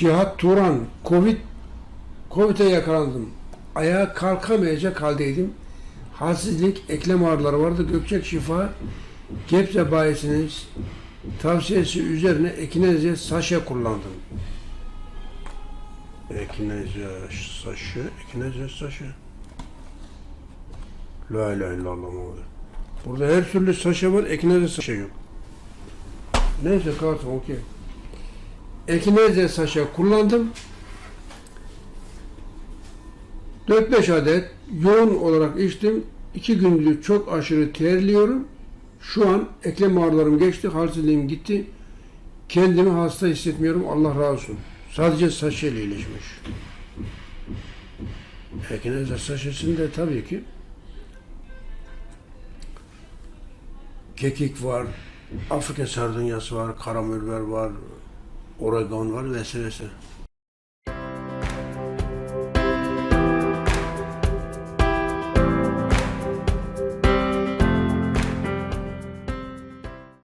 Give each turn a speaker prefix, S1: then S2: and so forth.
S1: Cihat Turan, Covid, Covid'e yakalandım. Ayağa kalkamayacak haldeydim. Halsizlik, eklem ağrıları vardı. Gökçek Şifa, Gebze bayisinin tavsiyesi üzerine ekinezya saşa kullandım. Ekinezya saşı, ekinezya saşı. La ilahe illallah Muhammed. Burada her türlü saşa var, ekinezya saşa yok. Neyse kalsın okey. Ekinezya saşa kullandım. 4-5 adet yoğun olarak içtim. 2 gündür çok aşırı terliyorum. Şu an eklem ağrılarım geçti, halsizliğim gitti. Kendimi hasta hissetmiyorum. Allah razı olsun. Sadece saç ile iyileşmiş. Ekinezya saçesinde tabii ki kekik var, Afrika sardunyası var, karamürver var, oregon var vesaire. vesaire.